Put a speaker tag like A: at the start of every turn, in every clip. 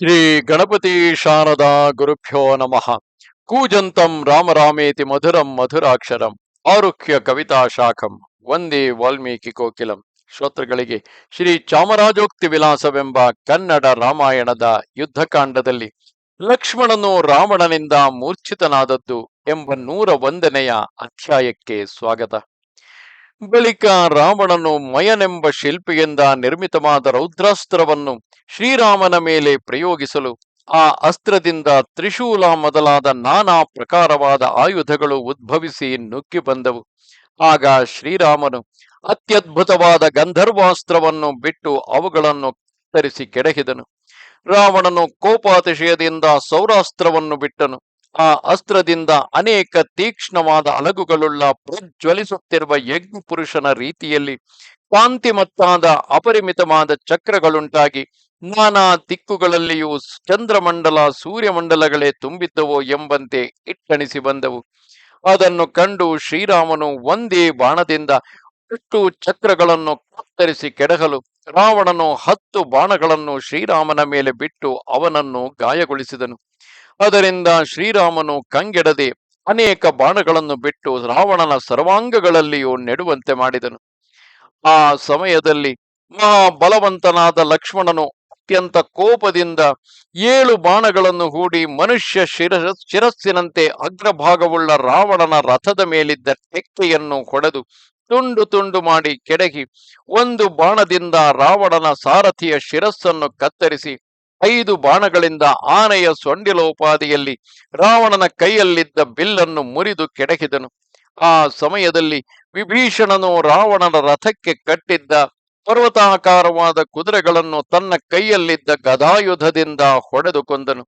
A: ಶ್ರೀ ಗಣಪತಿ ಶಾರದಾ ಗುರುಭ್ಯೋ ನಮಃ. ಕೂಜಂತಂ ರಾಮರಾಮೇತಿ ಮಧುರಂ ಮಧುರಾಕ್ಷರಂ. ಆರುಖ್ಯ ಕವಿತಾ ಶಾಖಂ. ವಂದೇ ವಾಲ್ಮೀಕಿ ಕೋಕಿಲಂ. ಶ್ರೋತೃಗಳಿಗೆ ಶ್ರೀ ಚಾಮರಾಜೋಕ್ತಿ ವಿಲಾಸವೆಂಬ ಕನ್ನಡ ರಾಮಾಯಣದ ಯುದ್ಧಕಾಂಡದಲ್ಲಿ ಲಕ್ಷ್ಮಣನು ರಾವಣನಿಂದ ಮೂರ್ಛಿತನಾದದ್ದು ಎಂಬ ನೂರ ಒಂದನೆಯ ಅಧ್ಯಾಯಕ್ಕೆ ಸ್ವಾಗತ. ಬಳಿಕ ರಾವಣನು ಮಯನೆಂಬ ಶಿಲ್ಪಿಯಿಂದ ನಿರ್ಮಿತವಾದ ರೌದ್ರಾಸ್ತ್ರವನ್ನು ಶ್ರೀರಾಮನ ಮೇಲೆ ಪ್ರಯೋಗಿಸಲು, ಆ ಅಸ್ತ್ರದಿಂದ ತ್ರಿಶೂಲ ಮೊದಲಾದ ನಾನಾ ಪ್ರಕಾರವಾದ ಆಯುಧಗಳು ಉದ್ಭವಿಸಿ ನುಗ್ಗಿ ಬಂದವು. ಆಗ ಶ್ರೀರಾಮನು ಅತ್ಯದ್ಭುತವಾದ ಗಂಧರ್ವಾಸ್ತ್ರವನ್ನು ಬಿಟ್ಟು ಅವುಗಳನ್ನು ಕತ್ತರಿಸಿ ಕೆಡಹಿದನು. ರಾವಣನು ಕೋಪಾತಿಶಯದಿಂದ ಸೌರಾಸ್ತ್ರವನ್ನು ಬಿಟ್ಟನು. ಆ ಅಸ್ತ್ರದಿಂದ ಅನೇಕ ತೀಕ್ಷ್ಣವಾದ ಅಲಗುಗಳುಳ್ಳ ಪ್ರಜ್ವಲಿಸುತ್ತಿರುವ ಯಜ್ಞ ಪುರುಷನ ರೀತಿಯಲ್ಲಿ ಕಾಂತಿಮತ್ತಾದ ಅಪರಿಮಿತವಾದ ಚಕ್ರಗಳುಂಟಾಗಿ ನಾನಾ ದಿಕ್ಕುಗಳಲ್ಲಿಯೂ ಚಂದ್ರಮಂಡಲ ಸೂರ್ಯಮಂಡಲಗಳೇ ತುಂಬಿದ್ದವು ಎಂಬಂತೆ ಇಟ್ಟಣಿಸಿ ಬಂದವು. ಅದನ್ನು ಕಂಡು ಶ್ರೀರಾಮನು ಒಂದೇ ಬಾಣದಿಂದ ಅಷ್ಟು ಚಕ್ರಗಳನ್ನು ಕತ್ತರಿಸಿ ಕೆಡಹಲು ರಾವಣನು ಹತ್ತು ಬಾಣಗಳನ್ನು ಶ್ರೀರಾಮನ ಮೇಲೆ ಬಿಟ್ಟು ಅವನನ್ನು ಗಾಯಗೊಳಿಸಿದನು. ಅದರಿಂದ ಶ್ರೀರಾಮನು ಕಂಗೆಡದೆ ಅನೇಕ ಬಾಣಗಳನ್ನು ಬಿಟ್ಟು ರಾವಣನ ಸರ್ವಾಂಗಗಳಲ್ಲಿಯೂ ನೆಡುವಂತೆ ಮಾಡಿದನು. ಆ ಸಮಯದಲ್ಲಿ ಮಹಾಬಲವಂತನಾದ ಲಕ್ಷ್ಮಣನು ಅತ್ಯಂತ ಕೋಪದಿಂದ ಏಳು ಬಾಣಗಳನ್ನು ಹೂಡಿ ಮನುಷ್ಯ ಶಿರ ಶಿರಸ್ಸಿನಂತೆ ಅಗ್ರಭಾಗವುಳ್ಳ ರಾವಣನ ರಥದ ಮೇಲಿದ್ದ ಟೆಕ್ಕೆಯನ್ನು ಹೊಡೆದು ತುಂಡು ತುಂಡು ಮಾಡಿ ಕೆಡಗಿ ಒಂದು ಬಾಣದಿಂದ ರಾವಣನ ಸಾರಥಿಯ ಶಿರಸ್ಸನ್ನು ಕತ್ತರಿಸಿ ಐದು ಬಾಣಗಳಿಂದ ಆನೆಯ ಸೊಂಡಿಲೋಪಾದಿಯಲ್ಲಿ ರಾವಣನ ಕೈಯಲ್ಲಿದ್ದ ಬಿಲ್ಲನ್ನು ಮುರಿದು ಕೆಡಕಿದನು ಆ ಸಮಯದಲ್ಲಿ ವಿಭೀಷಣನು ರಾವಣನ ರಥಕ್ಕೆ ಕಟ್ಟಿದ್ದ ಪರ್ವತಾಕಾರವಾದ ಕುದುರೆಗಳನ್ನು ತನ್ನ ಕೈಯಲ್ಲಿದ್ದ ಗದಾಯುಧದಿಂದ ಹೊಡೆದು ಕೊಂದನು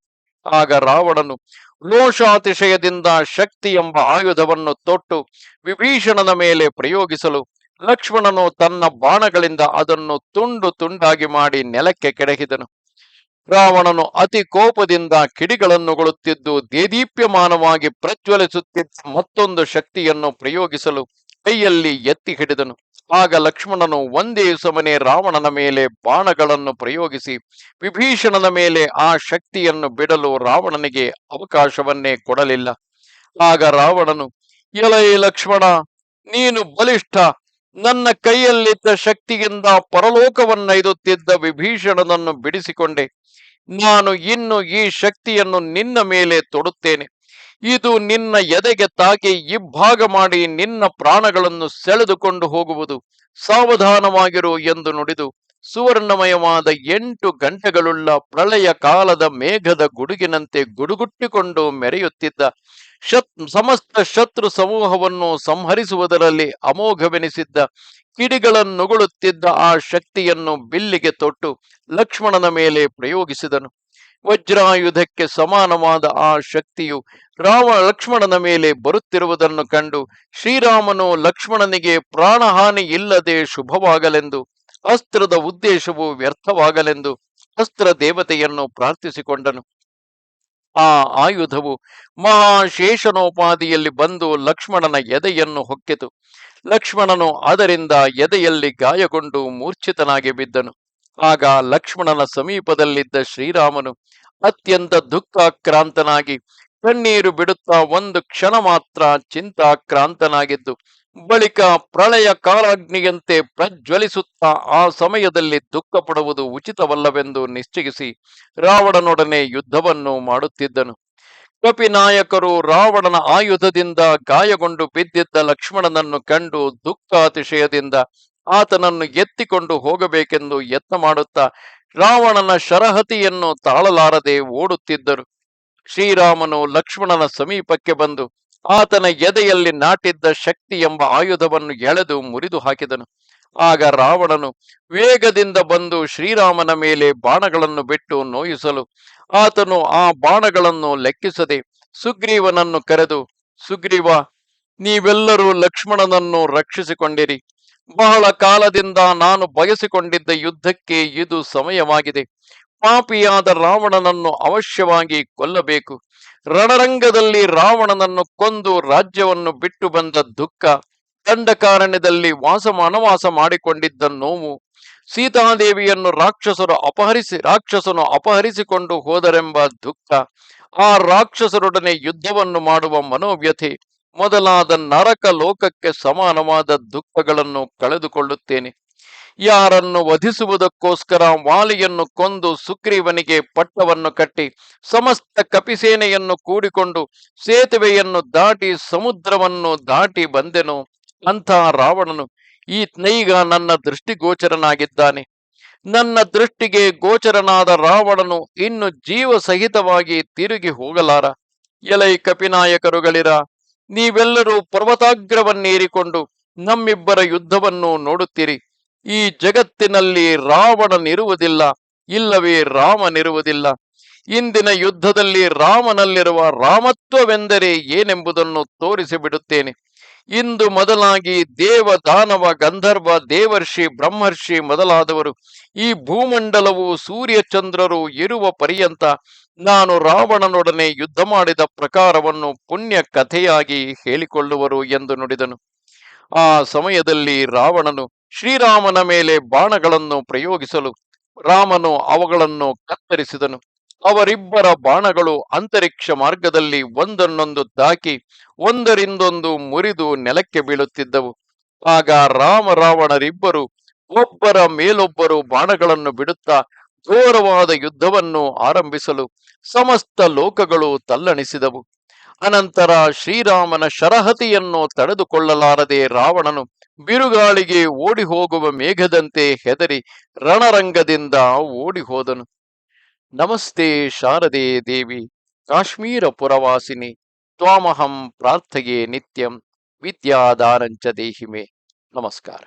A: ಆಗ ರಾವಣನು ಲೋಷಾತಿಶಯದಿಂದ ಶಕ್ತಿ ಎಂಬ ಆಯುಧವನ್ನು ತೊಟ್ಟು ವಿಭೀಷಣನ ಮೇಲೆ ಪ್ರಯೋಗಿಸಲು ಲಕ್ಷ್ಮಣನು ತನ್ನ ಬಾಣಗಳಿಂದ ಅದನ್ನು ತುಂಡು ತುಂಡಾಗಿ ಮಾಡಿ ನೆಲಕ್ಕೆ ಕೆಡಹಿದನು. ರಾವಣನು ಅತಿ ಕೋಪದಿಂದ ಕಿಡಿಗಳನ್ನುಗೊಳ್ಳುತ್ತಿದ್ದು ದೇದೀಪ್ಯಮಾನವಾಗಿ ಪ್ರಜ್ವಲಿಸುತ್ತಿದ್ದ ಮತ್ತೊಂದು ಶಕ್ತಿಯನ್ನು ಪ್ರಯೋಗಿಸಲು ಕೈಯಲ್ಲಿ ಎತ್ತಿ ಹಿಡಿದನು. ಆಗ ಲಕ್ಷ್ಮಣನು ಒಂದೇ ಸಮನೆ ರಾವಣನ ಮೇಲೆ ಬಾಣಗಳನ್ನು ಪ್ರಯೋಗಿಸಿ ವಿಭೀಷಣನ ಮೇಲೆ ಆ ಶಕ್ತಿಯನ್ನು ಬಿಡಲು ರಾವಣನಿಗೆ ಅವಕಾಶವನ್ನೇ ಕೊಡಲಿಲ್ಲ. ಆಗ ರಾವಣನು, ಎಲೈ ಲಕ್ಷ್ಮಣ, ನೀನು ಬಲಿಷ್ಠ ನನ್ನ ಕೈಯಲ್ಲಿದ್ದ ಶಕ್ತಿಯಿಂದ ಪರಲೋಕವನ್ನೈದುತ್ತಿದ್ದ ವಿಭೀಷಣನನ್ನು ಬಿಡಿಸಿಕೊಂಡೆ. ನಾನು ಇನ್ನು ಈ ಶಕ್ತಿಯನ್ನು ನಿನ್ನ ಮೇಲೆ ತೊಡುತ್ತೇನೆ. ಇದು ನಿನ್ನ ಎದೆಗೆ ತಾಕಿ ಇಬ್ಬಾಗ ಮಾಡಿ ನಿನ್ನ ಪ್ರಾಣಗಳನ್ನು ಸೆಳೆದುಕೊಂಡು ಹೋಗುವುದು ಸಾವಧಾನವಾಗಿರು ಎಂದು ನುಡಿದು ಸುವರ್ಣಮಯವಾದ ಎಂಟು ಗಂಟೆಗಳುಳ್ಳ ಪ್ರಳಯ ಕಾಲದ ಮೇಘದ ಗುಡುಗಿನಂತೆ ಗುಡುಗುಟ್ಟಿಕೊಂಡು ಮೆರೆಯುತ್ತಿದ್ದ ಶತ್, ಸಮಸ್ತ ಶತ್ರು ಸಮೂಹವನ್ನು ಸಂಹರಿಸುವುದರಲ್ಲಿ ಅಮೋಘವೆನಿಸಿದ್ದ ಕಿಡಿಗಳನ್ನುಗುಳುತ್ತಿದ್ದ ಆ ಶಕ್ತಿಯನ್ನು ಬಿಲ್ಲಿಗೆ ತೊಟ್ಟು ಲಕ್ಷ್ಮಣನ ಮೇಲೆ ಪ್ರಯೋಗಿಸಿದನು. ವಜ್ರಾಯುಧಕ್ಕೆ ಸಮಾನವಾದ ಆ ಶಕ್ತಿಯು ರಾಮ ಲಕ್ಷ್ಮಣನ ಮೇಲೆ ಬರುತ್ತಿರುವುದನ್ನು ಕಂಡು ಶ್ರೀರಾಮನು ಲಕ್ಷ್ಮಣನಿಗೆ ಪ್ರಾಣಹಾನಿ ಇಲ್ಲದೆ ಶುಭವಾಗಲೆಂದು, ಅಸ್ತ್ರದ ಉದ್ದೇಶವು ವ್ಯರ್ಥವಾಗಲೆಂದು ಅಸ್ತ್ರ ದೇವತೆಯನ್ನು ಪ್ರಾರ್ಥಿಸಿಕೊಂಡನು. ಆ ಆಯುಧವು ಮಹಾಶೇಷನೋಪಾದಿಯಲ್ಲಿ ಬಂದು ಲಕ್ಷ್ಮಣನ ಎದೆಯನ್ನು ಹೊಕ್ಕಿತು. ಲಕ್ಷ್ಮಣನು ಅದರಿಂದ ಎದೆಯಲ್ಲಿ ಗಾಯಗೊಂಡು ಮೂರ್ಛಿತನಾಗಿ ಬಿದ್ದನು. ಆಗ ಲಕ್ಷ್ಮಣನ ಸಮೀಪದಲ್ಲಿದ್ದ ಶ್ರೀರಾಮನು ಅತ್ಯಂತ ದುಃಖಾಕ್ರಾಂತನಾಗಿ ಕಣ್ಣೀರು ಬಿಡುತ್ತಾ ಒಂದು ಕ್ಷಣ ಮಾತ್ರ ಚಿಂತಾಕ್ರಾಂತನಾಗಿದ್ದು ಬಳಿಕ ಪ್ರಳಯ ಕಾಲಾಗ್ನಿಯಂತೆ ಪ್ರಜ್ವಲಿಸುತ್ತಾ ಆ ಸಮಯದಲ್ಲಿ ದುಃಖ ಪಡುವುದು ಉಚಿತವಲ್ಲವೆಂದು ನಿಶ್ಚಯಿಸಿ ರಾವಣನೊಡನೆ ಯುದ್ಧವನ್ನು ಮಾಡುತ್ತಿದ್ದನು. ಕಪಿನಾಯಕರು ರಾವಣನ ಆಯುಧದಿಂದ ಗಾಯಗೊಂಡು ಬಿದ್ದಿದ್ದ ಲಕ್ಷ್ಮಣನನ್ನು ಕಂಡು ದುಃಖಾತಿಶಯದಿಂದ ಆತನನ್ನು ಎತ್ತಿಕೊಂಡು ಹೋಗಬೇಕೆಂದು ಯತ್ನ ಮಾಡುತ್ತಾ ರಾವಣನ ಶರಹತಿಯನ್ನು ತಾಳಲಾರದೆ ಓಡುತ್ತಿದ್ದರು. ಶ್ರೀರಾಮನು ಲಕ್ಷ್ಮಣನ ಸಮೀಪಕ್ಕೆ ಬಂದು ಆತನ ಎದೆಯಲ್ಲಿ ನಾಟಿದ್ದ ಶಕ್ತಿ ಎಂಬ ಆಯುಧವನ್ನು ಎಳೆದು ಮುರಿದು ಹಾಕಿದನು. ಆಗ ರಾವಣನು ವೇಗದಿಂದ ಬಂದು ಶ್ರೀರಾಮನ ಮೇಲೆ ಬಾಣಗಳನ್ನು ಬಿಟ್ಟು ನೋಯಿಸಲು ಆತನು ಆ ಬಾಣಗಳನ್ನು ಲೆಕ್ಕಿಸದೆ ಸುಗ್ರೀವನನ್ನು ಕರೆದು, ಸುಗ್ರೀವ, ನೀವೆಲ್ಲರೂ ಲಕ್ಷ್ಮಣನನ್ನು ರಕ್ಷಿಸಿಕೊಂಡಿರಿ. ಬಹಳ ಕಾಲದಿಂದ ನಾನು ಬಯಸಿಕೊಂಡಿದ್ದ ಯುದ್ಧಕ್ಕೆ ಇದು ಸಮಯವಾಗಿದೆ. ಪಾಪಿಯಾದ ರಾವಣನನ್ನು ಅವಶ್ಯವಾಗಿ ಕೊಲ್ಲಬೇಕು. ರಣರಂಗದಲ್ಲಿ ರಾವಣನನ್ನು ಕೊಂದು ರಾಜ್ಯವನ್ನು ಬಿಟ್ಟು ಬಂದ ದುಃಖ ದಂಡಕಾರಣ್ಯದಲ್ಲಿ ವಾಸಮಾನವಾಸ ಮಾಡಿಕೊಂಡಿದ್ದ ನೋವು, ಸೀತಾದೇವಿಯನ್ನು ರಾಕ್ಷಸರು ಅಪಹರಿಸಿ, ರಾಕ್ಷಸನು ಅಪಹರಿಸಿಕೊಂಡು ಹೋದರೆಂಬ ದುಃಖ, ಆ ರಾಕ್ಷಸರೊಡನೆ ಯುದ್ಧವನ್ನು ಮಾಡುವ ಮನೋವ್ಯಥೆ, ಮೊದಲಾದ ನರಕ ಲೋಕಕ್ಕೆ ಸಮಾನವಾದ ದುಃಖಗಳನ್ನು ಕಳೆದುಕೊಳ್ಳುತ್ತೇನೆ. ಯಾರನ್ನು ವಧಿಸುವುದಕ್ಕೋಸ್ಕರ ವಾಲಿಯನ್ನು ಕೊಂದು ಸುಗ್ರೀವನಿಗೆ ಪಟ್ಟವನ್ನು ಕಟ್ಟಿ ಸಮಸ್ತ ಕಪಿಸೇನೆಯನ್ನು ಕೂಡಿಕೊಂಡು ಸೇತುವೆಯನ್ನು ದಾಟಿ ಸಮುದ್ರವನ್ನು ದಾಟಿ ಬಂದೆನು. ಅಂತಹ ರಾವಣನು ಈ ಈಗ ನನ್ನ ದೃಷ್ಟಿಗೋಚರನಾಗಿದ್ದಾನೆ. ನನ್ನ ದೃಷ್ಟಿಗೆ ಗೋಚರನಾದ ರಾವಣನು ಇನ್ನು ಜೀವ ಸಹಿತವಾಗಿ ತಿರುಗಿ ಹೋಗಲಾರ. ಎಲೈ ಕಪಿನಾಯಕರುಗಳಿರ, ನೀವೆಲ್ಲರೂ ಪರ್ವತಾಗ್ರವನ್ನೇರಿಕೊಂಡು ನಮ್ಮಿಬ್ಬರ ಯುದ್ಧವನ್ನು ನೋಡುತ್ತೀರಿ. ಈ ಜಗತ್ತಿನಲ್ಲಿ ರಾವಣನಿರುವುದಿಲ್ಲ, ಇಲ್ಲವೇ ರಾಮನಿರುವುದಿಲ್ಲ. ಇಂದಿನ ಯುದ್ಧದಲ್ಲಿ ರಾಮನಲ್ಲಿರುವ ರಾಮತ್ವವೆಂದರೆ ಏನೆಂಬುದನ್ನು ತೋರಿಸಿಬಿಡುತ್ತೇನೆ. ಇಂದು ಮೊದಲಾಗಿ ದೇವ ದಾನವ ಗಂಧರ್ವ ದೇವರ್ಷಿ ಬ್ರಹ್ಮರ್ಷಿ ಮೊದಲಾದವರು, ಈ ಭೂಮಂಡಲವು ಸೂರ್ಯಚಂದ್ರರು ಇರುವ ಪರ್ಯಂತ ನಾನು ರಾವಣನೊಡನೆ ಯುದ್ಧ ಮಾಡಿದ ಪ್ರಕಾರವನ್ನು ಪುಣ್ಯ ಕಥೆಯಾಗಿ ಹೇಳಿಕೊಳ್ಳುವರು ಎಂದು ನುಡಿದನು. ಆ ಸಮಯದಲ್ಲಿ ರಾವಣನು ಶ್ರೀರಾಮನ ಮೇಲೆ ಬಾಣಗಳನ್ನು ಪ್ರಯೋಗಿಸಲು ರಾಮನು ಅವುಗಳನ್ನು ಕತ್ತರಿಸಿದನು. ಅವರಿಬ್ಬರ ಬಾಣಗಳು ಅಂತರಿಕ್ಷ ಮಾರ್ಗದಲ್ಲಿ ಒಂದನ್ನೊಂದು ದಾಕಿ ಒಂದರಿಂದೊಂದು ಮುರಿದು ನೆಲಕ್ಕೆ ಬೀಳುತ್ತಿದ್ದವು. ಆಗ ರಾಮ ರಾವಣರಿಬ್ಬರು ಒಬ್ಬರ ಮೇಲೊಬ್ಬರು ಬಾಣಗಳನ್ನು ಬಿಡುತ್ತಾ ಘೋರವಾದ ಯುದ್ಧವನ್ನು ಆರಂಭಿಸಲು ಸಮಸ್ತ ಲೋಕಗಳು ತಲ್ಲಣಿಸಿದವು. ಅನಂತರ ಶ್ರೀರಾಮನ ಶರಹತಿಯನ್ನು ತಡೆದುಕೊಳ್ಳಲಾರದೆ ರಾವಣನು ಬಿರುಗಾಳಿಗೆ ಓಡಿ ಹೋಗುವ ಮೇಘದಂತೆ ಹೆದರಿ ರಣರಂಗದಿಂದ ಓಡಿ ಹೋದನು ನಮಸ್ತೆ ಶಾರದೆ ದೇವಿ, ಕಾಶ್ಮೀರ ಪುರವಾಸಿನಿ, ತ್ವಾಮಹಂ ಪ್ರಾರ್ಥೆಯೇ ನಿತ್ಯಂ, ವಿದ್ಯಾದಾನಂಚ ದೇಹಿಮೆ. ನಮಸ್ಕಾರ.